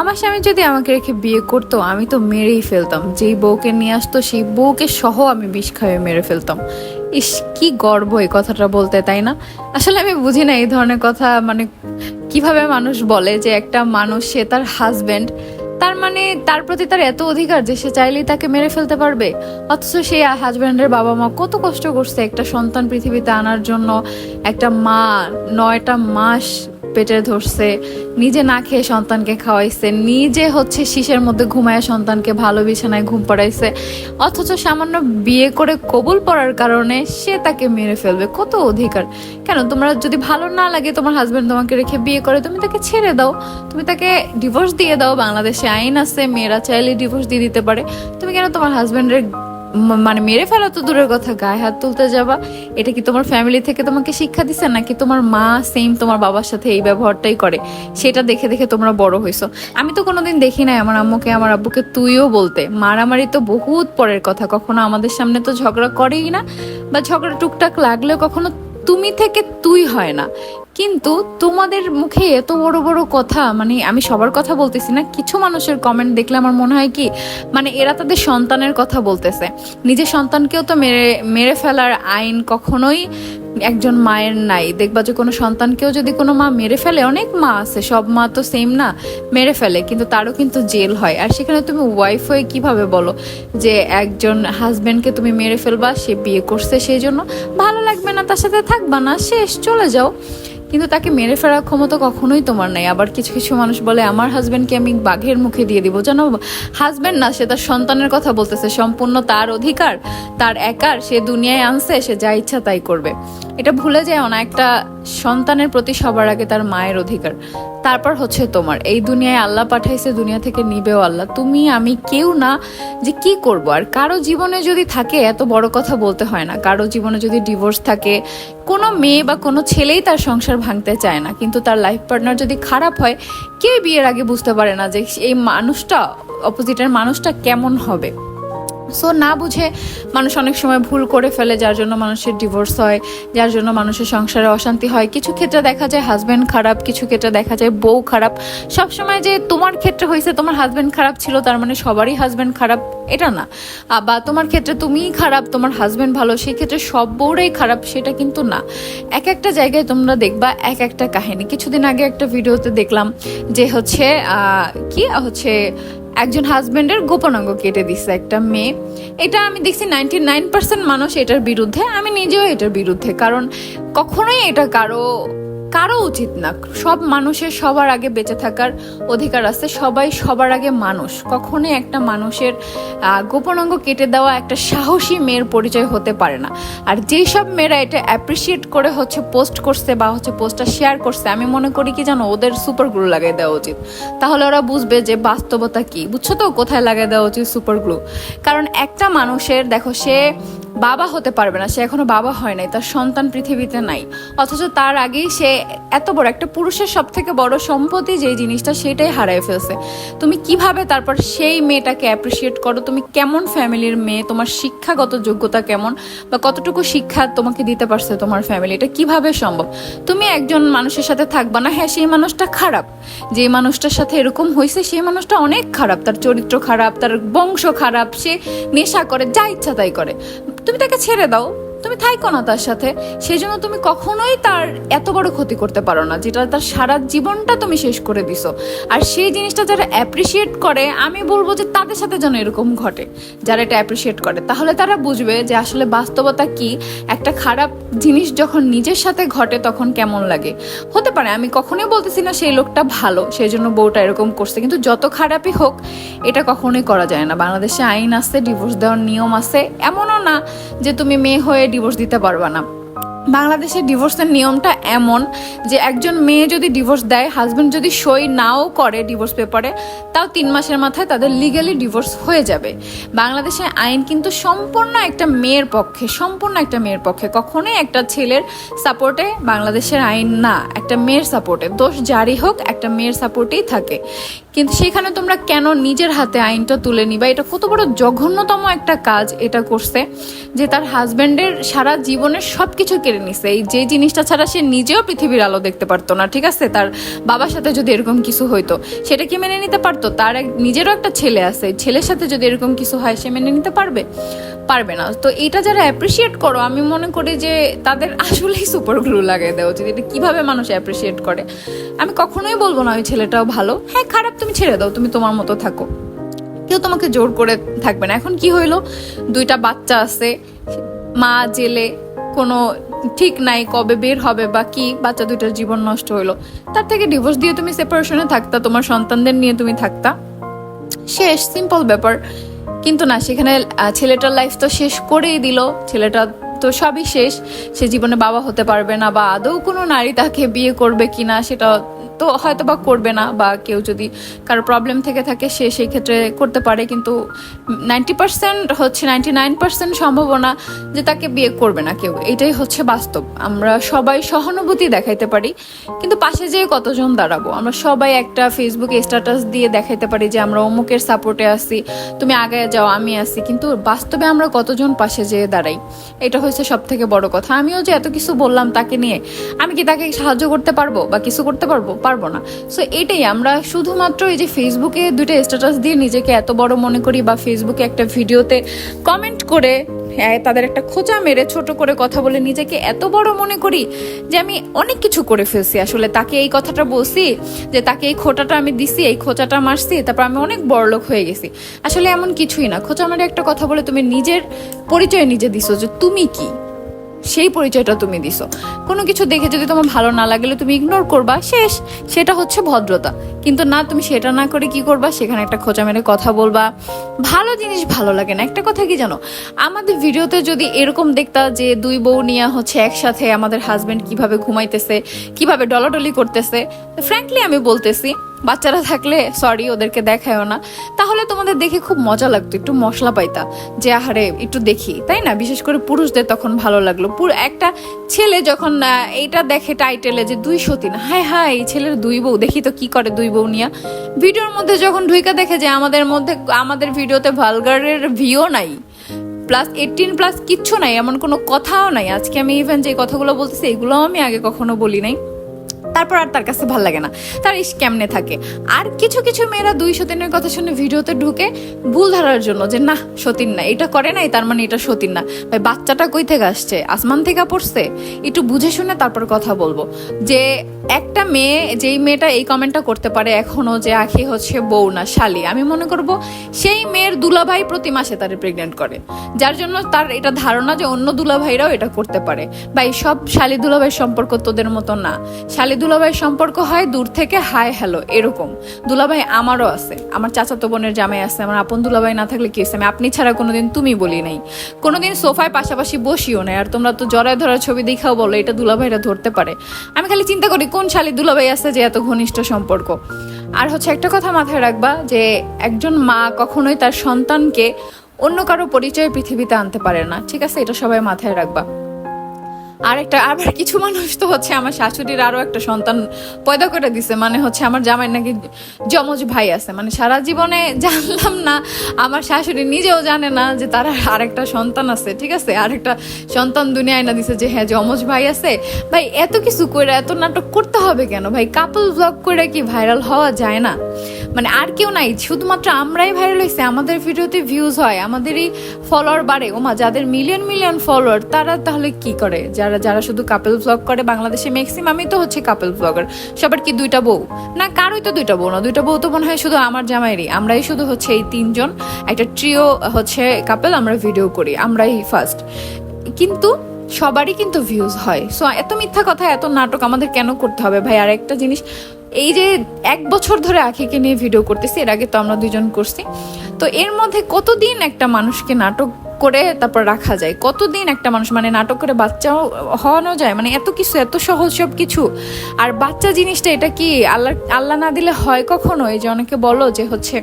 আমার স্বামী যদি আমাকে রেখে বিয়ে করতো, আমি তো মেরেই ফেলতাম। যেই বউকে নিয়ে আসতো, সেই বউকে সহ আমি বিষ খাইয়ে মেরে ফেলতাম। ইস, কি গর্ব এই কথাটা বলতে, তাই না? আসলে আমি বুঝি না এই ধরনের কথা মানে কীভাবে মানুষ বলে যে একটা মানুষ, সে তার হাজবেন্ড তার মানে তার প্রতি তার এত অধিকার যে সে চাইলেই তাকে মেরে ফেলতে পারবে। অথচ সেই হাজব্যান্ডের বাবা মা কত কষ্ট করছে একটা সন্তান পৃথিবীতে আনার জন্য। একটা মা, নয়টা মাস পেটে ধরছে, নিজে না খেয়ে সন্তানকে খাওয়াইছে, নিজে হচ্ছে শীষের মধ্যে ঘুমায় সন্তানকে ভালো বিছানায় ঘুম পাড়াইছে। অথচ সামান্য বিয়ে করে কবুল পড়ার কারণে সে তাকে মেরে ফেলবে, কত অধিকার। কেন, তোমরা যদি ভালো না লাগে তোমার হাজবেন্ড তোমাকে রেখে বিয়ে করে, তুমি তাকে ছেড়ে দাও। তুমি তাকে ডিভোর্স দিয়ে দাও, বাংলাদেশে আইন আছে, মেয়েরা চাইলে ডিভোর্স দিয়ে দিতে পারে। তুমি কেন তোমার হাজবেন্ডের মানে মেরে ফেলা তো দূরের কথা, গায়ে হাত তুলতে যাবা। এটা কি তোমার ফ্যামিলি থেকে তোমাকে শিক্ষা দিচ্ছে নাকি তোমার মা সেম তোমার বাবার সাথে এই ব্যবহারটাই করে? সেটা দেখে দেখে তোমরা বড় হয়েছো আমি তো কোনোদিন দেখি নাই আমার আম্মুকে, আমার আব্বুকে, তুইও বলতে। মারামারি তো বহুত পরের কথা, কখনো আমাদের সামনে তো ঝগড়া করেই না, বা ঝগড়া টুকটাক লাগলেও কখনো তুমি থেকে তুই হয় না। কিন্তু তোমাদের মুখে এত বড় বড় কথা মানে আমি সবার কথা বলতেছি না, কিছু মানুষের কমেন্ট দেখলে আমার মনে হয় কি মানে এরা তাদের সন্তানের কথা বলতেছে। নিজের সন্তানকেও তো মেরে মেরে ফেলার আইন কখনোই একজন মায়ের নাই। দেখবা যে কোনো সন্তানকেও যদি কোনো মা মেরে ফেলে, অনেক মা আছে, সব মা তো সেম না, মেরে ফেলে, কিন্তু তারও কিন্তু জেল হয়। আর সেখানে তুমি ওয়াইফ হয়ে কীভাবে বলো যে একজন হাজবেন্ডকে তুমি মেরে ফেলবা, সে বিয়ে করছে সেই জন্য? ভালো লাগবে না, তার সাথে থাকবা না, শেষ, চলে যাও। কিন্তু তাকে মেরে ফেরার ক্ষমতা কখনোই তোমার নাই। আবার কিছু কিছু মানুষ বলে, আমার হাজব্যান্ডকে আমি বাঘের মুখে দিয়ে দিব। যেন হাজবেন্ড না, সে তার সন্তানের কথা বলতেছে। সম্পূর্ণ তার অধিকার, তার একার, সে দুনিয়ায় আনছে, সে যা ইচ্ছা তাই করবে। এটা ভুলে যায় না, একটা সন্তানের প্রতি সবার আগে তার মায়ের অধিকার। তারপর হচ্ছে তোমার, এই দুনিয়ায় আল্লাহ পাঠাইছে, দুনিয়া থেকে নিবেও আল্লাহ। তুমি, আমি কেউ না যে কি করব? আর কারও জীবনে যদি থাকে, এত বড় কথা বলতে হয় না। কারও জীবনে যদি ডিভোর্স থাকে, কোনো মেয়ে বা কোনো ছেলেই তার সংসার ভাঙতে চায় না। কিন্তু তার লাইফ পার্টনার যদি খারাপ হয়, কে বিয়ের আগে বুঝতে পারে না যে এই মানুষটা অপোজিটের মানুষটা কেমন হবে? সো না বুঝে মানুষ অনেক সময় ভুল করে ফেলে, যার জন্য মানুষের ডিভোর্স হয়, যার জন্য মানুষের সংসারে অশান্তি হয়। কিছু ক্ষেত্রে দেখা যায় হাজব্যান্ড খারাপ, কিছু ক্ষেত্রে দেখা যায় বউ খারাপ। সবসময় যে তোমার ক্ষেত্রে হয়েছে, তোমার হাজব্যান্ড খারাপ ছিল, তার মানে সবারই হাজব্যান্ড খারাপ। এটা না। বা তোমার ক্ষেত্রে তুমিই খারাপ, তোমার হাজব্যান্ড ভালো, সেই ক্ষেত্রে সব বউরাই খারাপ, সেটা কিন্তু না। এক একটা জায়গায় তোমরা দেখবা এক একটা কাহিনী। কিছুদিন আগে একটা ভিডিওতে দেখলাম যে হচ্ছে কি? হচ্ছে একজন হাজবেন্ডের গোপনাঙ্গ কেটে দিচ্ছে একটা মেয়ে। এটা আমি দেখছি নাইনটি নাইন পার্সেন্ট মানুষ এটার বিরুদ্ধে, আমি নিজেও এটার বিরুদ্ধে। কারণ কখনোই এটা কারও কারও উচিত না। সব মানুষের সবার আগে বেঁচে থাকার অধিকার আছে। সবাই সবার আগে মানুষ। কখনোই একটা মানুষের গোপনাঙ্গ কেটে দেওয়া একটা সাহসী মেয়ের পরিচয় হতে পারে না। আর যেই সব মেয়েরা এটা অ্যাপ্রিসিয়েট করে হচ্ছে পোস্ট করছে বা হচ্ছে পোস্টটা শেয়ার করছে, আমি মনে করি কি জানো, ওদের সুপার গ্লু লাগাই দেওয়া উচিত। তাহলে ওরা বুঝবে যে বাস্তবতা কি। বুঝছ তো? কোথায় লাগাই দেওয়া উচিত সুপার গ্লু কারণ একটা মানুষের, দেখো সে বাবা হতে পারবে না, সে এখনও বাবা হয় নাই, তার সন্তান পৃথিবীতে নাই। অথচ তার আগেই সে এত বড়, একটা পুরুষের সব থেকে বড় সম্পত্তি যে জিনিসটা সেটাই হারায় ফেলছে। তুমি কীভাবে তারপর সেই মেয়েটাকে অ্যাপ্রিসিয়েট করো? তুমি কেমন ফ্যামিলির মেয়ে? তোমার শিক্ষাগত যোগ্যতা কেমন? বা কতটুকু শিক্ষা তোমাকে দিতে পারছে তোমার ফ্যামিলি এটা কীভাবে সম্ভব? তুমি একজন মানুষের সাথে থাকবা না? হ্যাঁ সেই মানুষটা খারাপ। যে মানুষটার সাথে এরকম হয়েছে, সেই মানুষটা অনেক খারাপ। তার চরিত্র খারাপ, তার বংশ খারাপ, সে নেশা করে, যা ইচ্ছা তাই করে। তুমি তাকে ছেড়ে দাও। তুমি থাইকো না তার সাথে। সেই জন্য তুমি কখনোই তার এত বড় ক্ষতি করতে পারো না, যেটা তার সারা জীবনটা তুমি শেষ করে দিছো। আর সেই জিনিসটা যারা অ্যাপ্রিসিয়েট করে, আমি বলব যে তাদের সাথে যেন এরকম ঘটে। যারা এটা অ্যাপ্রিসিয়েট করে, তাহলে তারা বুঝবে যে আসলে বাস্তবতা কি। একটা খারাপ জিনিস যখন নিজের সাথে ঘটে, তখন কেমন লাগে। হতে পারে, আমি কখনোই বলতেছি না সেই লোকটা ভালো সেই জন্য বউটা এরকম করছে। কিন্তু যত খারাপই হোক, এটা কখনোই করা যায় না। বাংলাদেশে আইন আছে ডিভোর্স দেওয়ার নিয়ম আছে, এমনও না যে তুমি মেয়ে হয়ে ডিভোর্স দিতে পারবা না। বাংলাদেশের ডিভোর্সের নিয়মটা এমন যে একজন মেয়ে যদি ডিভোর্স দেয় হাজবেন্ড যদি সই নাও করে ডিভোর্স পেপারে তাও তিন মাসের মাথায় তাদের লিগালি ডিভোর্স হয়ে যাবে। বাংলাদেশের আইন কিন্তু সম্পূর্ণ একটা মেয়ের পক্ষে, সম্পূর্ণ একটা মেয়ের পক্ষে। কখনোই একটা ছেলের সাপোর্টে বাংলাদেশের আইন না, একটা মেয়ের সাপোর্টে দোষ জারি হোক, একটা মেয়ের সাপোর্টেই থাকে। কিন্তু সেখানে তোমরা কেন নিজের হাতে আইনটা তুলে নিবা? এটা কত বড় জঘন্যতম একটা কাজ এটা করছে, যে তার হাজব্যান্ডের সারা জীবনের সব কিছু কেড়ে নিছে। এই যে জিনিসটা ছাড়া সে নিজেও পৃথিবীর আলো দেখতে পারতো না, ঠিক আছে? তার বাবার সাথে যদি এরকম কিছু হইতো, সেটা কি মেনে নিতে পারতো? তার এক, নিজেরও একটা ছেলে আছে, ছেলের সাথে যদি এরকম কিছু হয়, সে মেনে নিতে পারবে? পারবে না। তো এটা যারা অ্যাপ্রিসিয়েট করো, আমি মনে করি যে তাদের আসলেই সুপার গ্লু লাগিয়ে দেওয়া উচিত। এটা কীভাবে মানুষ অ্যাপ্রিসিয়েট করে? আমি কখনোই বলব না ওই ছেলেটাও ভালো। হ্যাঁ খারাপ তুমি ছেড়ে দাও, তুমি তোমার মতো থাকো। কেউ তোমাকে জোর করে থাকবে না। এখন কি হইল? দুইটা বাচ্চা আছে, মা জেলে কোনো ঠিক নাই কবে বের হবে বা কি বাচ্চা দুইটার জীবন নষ্ট হলো তার থেকে ডিভোর্স দিয়ে তুমি সেপারেশনে থাকতা, তোমার সন্তানদের নিয়ে তুমি থাকতা। শেষ সিম্পল ব্যাপার। কিন্তু না, সেখানে ছেলেটার লাইফ তো শেষ করেই দিল। ছেলেটা তো সবই শেষ। সে জীবনে বাবা হতে পারবে না বা আদৌ কোনো নারী তাকে বিয়ে করবে কিনা, সেটা তো হয়তো বা করবে না বা কেউ যদি কারও প্রবলেম থেকে থাকে, সে সেই ক্ষেত্রে করতে পারে। কিন্তু নাইনটি পার্সেন্ট হচ্ছে নাইনটি নাইন পার্সেন্ট সম্ভাবনা যে তাকে বিয়ে করবে না কেউ। এটাই হচ্ছে বাস্তব। আমরা সবাই সহানুভূতি দেখাইতে পারি, কিন্তু পাশে যেয়ে কতজন দাঁড়াবো? আমরা সবাই একটা ফেসবুকে স্ট্যাটাস দিয়ে দেখাইতে পারি যে আমরা অমুকের সাপোর্টে আছি, তুমি আগে যাও, আমি আছি। কিন্তু বাস্তবে আমরা কতজন পাশে যেয়ে দাঁড়াই? এটা হচ্ছে সব থেকে বড় কথা। আমিও যে এত কিছু বললাম তাকে নিয়ে, আমি কি তাকে সাহায্য করতে পারব বা কিছু করতে পারব? পারব না। সো এটাই আমরা শুধুমাত্র এই যে ফেসবুকে দুইটা স্ট্যাটাস দিয়ে নিজেকে এত বড় মনে করি বা ফেসবুকে একটা ভিডিওতে কমেন্ট করে তাদের একটা খোঁচা মেরে ছোট করে কথা বলে নিজেকে এত বড় মনে করি যে আমি অনেক কিছু করে ফেলছি। আসলে তাকে এই কথাটা বলছি যে তাকে এই খোঁটাটা আমি দিছি, এই খোঁচাটা মারছি, তারপর আমি অনেক বড়লোক হয়ে গেছি। আসলে এমন কিছুই না। খোঁচা মারে একটা কথা বলে তুমি নিজের পরিচয় নিজে দিছো যে তুমি কি? সেই পরিচয়টা তুমি দিছো। কোনো কিছু দেখে যদি তোমার ভালো না লাগলে তুমি ইগনোর করবা, শেষ। সেটা হচ্ছে ভদ্রতা। কিন্তু না, তুমি সেটা না করে কি করবা? সেখানে একটা খোঁচা মেরে কথা বলবা। ভালো জিনিস ভালো লাগে না। একটা কথা কি জানো? আমাদের ভিডিওতে যদি এরকম দেখতা যে দুই বউ নিয়ে হচ্ছে একসাথে আমাদের হাজবেন্ড কীভাবে ঘুমাইতেছে, কীভাবে ডলাডলি করতেছে ফ্র্যাঙ্কলি আমি বলতেছি বাচ্চারা থাকলে সরি ওদেরকে দেখায়ও না। তাহলে তোমাদের দেখে খুব মজা লাগতো, একটু মশলা পাইতা। যে, আহারে, একটু দেখি, তাই না? বিশেষ করে পুরুষদের তখন ভালো লাগল। পুরো, একটা ছেলে যখন এইটা দেখে টাইটেলে যে, দুই সতীন, হায় হায়, এই ছেলের দুই বউ, দেখি তো কি করে দুই বউ নিয়া। ভিডিওর মধ্যে যখন ঢুইকা দেখে যে, আমাদের মধ্যে, আমাদের ভিডিওতে ভালগারের ভিও নাই। প্লাস এইটিন প্লাস কিচ্ছু নাই, এমন কোনো কথাও নাই। আজকে আমি ইভেন যে কথাগুলো বলতেছি, এগুলোও আমি আগে কখনো বলি নাই। তারপর আর তার কাছে ভালো লাগে না। তার ইস কেমনে থাকে। আর কিছু কিছু মেয়েরা দুই সতীনের কথা শুনে ভিডিওতে ঢুকে ভুল ধরার জন্য যে না সতীন না। এটা করে নাই, তার মানে এটা সতীন না। ভাই, বাচ্চাটা কই থেকে আসছে? আসমান থেকে পড়ছে? একটু বুঝে শুনে তারপর কথা বলব। যে, একটা মেয়ে, যেই মেয়েটা এই কমেন্টটা করতে পারে এখনও যে, আখি হচ্ছে বউ না, শালি। আমি মনে করব সেই মেয়ের দুলাভাই প্রতি মাসে তারে প্রেগনেন্ট করে। যার জন্য তার এটা ধারণা যে, অন্য দুলাভাইরাও এটা করতে পারে। এই সব শালি দুলাভাইয়ের সম্পর্ক তোদের মতো না। শালি দুলাভাইয়ের সম্পর্ক হয় দূর থেকে, হাই, হ্যালো, এরকম। দুলাভাই আমারও আছে, আমার চাচাতো বোনের জামাই আছে, আমার আপন দুলাভাই না থাকলে কি হয়েছে? আমি আপনি ছাড়া কোনোদিন তুমি বলি নাই। কোনোদিন সোফায় পাশাপাশি বসিও না আর তোমরা তো জড়ায় ধরার ছবি দেখাও বলো, এটা দুলাভাইরা ধরতে পারে। আমি খালি চিন্তা করি, কোন শালি দুলাভাই আছে যে এত ঘনিষ্ঠ সম্পর্ক? আর হচ্ছে একটা কথা মাথায় রাখবা যে, একজন মা কখনোই তার সন্তানকে অন্য কারও পরিচয় পৃথিবীতে আনতে পারে না, ঠিক আছে? এটা সবাই মাথায় রাখবা। আর একটা আবার কিছু মানুষ তো হচ্ছে আমার শাশুড়ির আরও একটা সন্তান পয়দা করে দিছে। মানে হচ্ছে আমার জামাই নাকি যমজ ভাই আছে। মানে সারা জীবনে জানলাম না, আমার শাশুড়ি নিজেও জানে না যে তার আরেকটা সন্তান আছে, ঠিক আছে? আরেকটা সন্তান দুনিয়ায় না দিছে যে হ্যাঁ যমজ ভাই আছে। ভাই, এত কিছু করে এত নাটক করতে হবে কেন? ভাই কাপল ব্লগ করে কি ভাইরাল হওয়া যায় না? মানে আর কেউ নাই, শুধুমাত্র আমরাই ভাইরাল হয়েছে, আমাদের ভিডিওতে ভিউজ হয়, আমাদেরই ফলোয়ার বাড়ে। ওমা, যাদের মিলিয়ন মিলিয়ন ফলোয়ার তারা তাহলে কি করে? যারা যারা শুধু কাপেল ব্লগ করে বাংলাদেশে ম্যাক্সিমামই তো হচ্ছে কাপেল ব্লগার সবার কি দুইটা বউ? না, কারোই তো দুইটা বউ না। দুইটা বউ তো মনে হয় শুধু আমার জামাইরই। আমরাই শুধু হচ্ছে এই তিনজন, একটা ট্রিও হচ্ছে কাপেল আমরা ভিডিও করি, আমরাই ফার্স্ট কিন্তু সবারই কিন্তু ভিউজ হয়। সো এত মিথ্যা কথা, এত নাটক আমাদের কেন করতে হবে? ভাই আর একটা জিনিস এই যে এক বছর ধরে আখিকে নিয়ে ভিডিও করতেছি, এর আগে তো আমরা দুজন করছি। তো এর মধ্যে কতদিন একটা মানুষকে নাটক করে তারপর রাখা যায়? কতদিন একটা মানুষ মানে নাটক করে বাচ্চাও হওয়ানো যায়? মানে এত কিছু, এত সহজ সব কিছু আর বাচ্চা জিনিসটা এটা কি, আল্লাহ আল্লাহ না দিলে হয় কখনো? এই যে অনেকে বলো যে হচ্ছে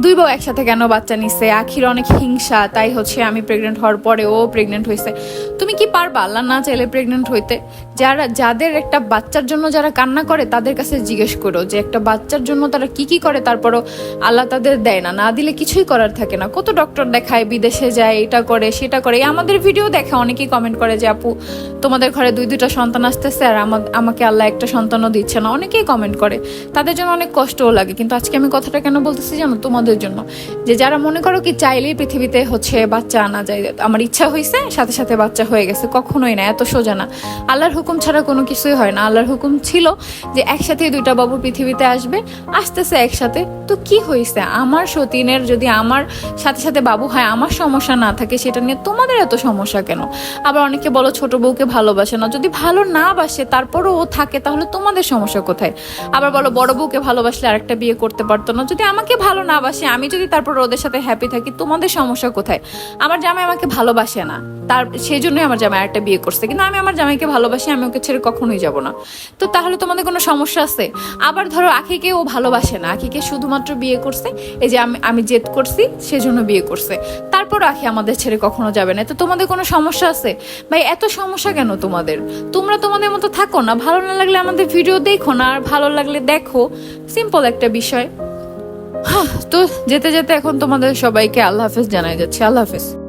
দুই বউ একসাথে কেন বাচ্চা নিচ্ছে আখির অনেক হিংসা, তাই হচ্ছে আমি প্রেগনেন্ট হওয়ার পরে ও প্রেগনেন্ট হয়েছে তুমি কি পারবা আল্লাহ না চাইলে প্রেগনেন্ট হইতে? যারা, যাদের একটা বাচ্চার জন্য যারা কান্না করে, তাদের কাছে জিজ্ঞেস করো যে একটা বাচ্চার জন্য তারা কি কি করে, তারপরও আল্লাহ তাদের দেয় না। না দিলে কিছুই করার থাকে না। কত ডক্টর দেখায়, বিদেশে যায়, এটা করে, সেটা করে। আমাদের ভিডিও দেখে অনেকেই কমেন্ট করে যে, আপু, তোমাদের ঘরে দুই, দুইটা সন্তান আসতেছে আর আমা- আমাকে আল্লাহ একটা সন্তানও দিচ্ছে না। অনেকেই কমেন্ট করে। তাদের জন্য অনেক কষ্টও লাগে। কিন্তু আজকে আমি কথাটা কেন বলতেছি জানো? তোমাদের জন্য। যে যারা মনে করো কি চাইলেই পৃথিবীতে হচ্ছে বাচ্চা আনা যায়, আমার ইচ্ছা হয়েছে সাথে সাথে বাচ্চা হয়ে গেছে, কখনোই না, এত সোজা না। আল্লাহর হুকুম ছাড়া কোনো কিছুই হয় না। আল্লাহর হুকুম ছিল যে একসাথে দুইটা বাবু পৃথিবীতে আসবে, আসতেছে একসাথে। তো কি হয়েছে আমার সতীনের যদি আমার সাথে সাথে বাবু হয়, আমার সমস্যা না থাকে, সেটা নিয়ে তোমাদের এত সমস্যা কেন? আবার অনেকে বলো, ছোট বউকে ভালোবাসে না। যদি ভালো না বাসে, তারপরও ও থাকে, তাহলে তোমাদের সমস্যা কোথায়? আবার বলো, বড় বউকে ভালোবাসলে আরেকটা বিয়ে করতে পারতো না। যদি আমাকে ভালো না বাসে আমি যদি তারপর ওদের সাথে হ্যাপি থাকি, তোমাদের সমস্যা কোথায়? আমার জামাই আমাকে ভালোবাসে না। তার সেই জন্যই আমার জামাই একটা বিয়ে করছে। কিন্তু আমি আমার জামাইকে ভালোবাসি, আমি ওকে ছেড়ে কখনোই যাব না। তো তাহলে তোমাদের কোনো সমস্যা আছে? আবার ধরো আখিকে ও ভালোবাসে না। আখিকে শুধুমাত্র বিয়ে করছে, এই যে আমি আমি জেদ করছি, সেজন্য বিয়ে করছে। তারপর আখি আমাদের ছেড়ে কখনো যাবে না। তো তোমাদের কোনো সমস্যা আছে? ভাই, এত সমস্যা কেন তোমাদের? তোমরা তোমাদের মতো থাকো না। ভালো না লাগলে আমাদের ভিডিও দেখো না। আর ভালো লাগলে দেখো। সিম্পল একটা বিষয়। তো যেতে যেতে এখন তোমাদের সবাইকে আল্লাহ হাফেজ জানাই যাচ্ছে। আল্লাহ হাফেজ।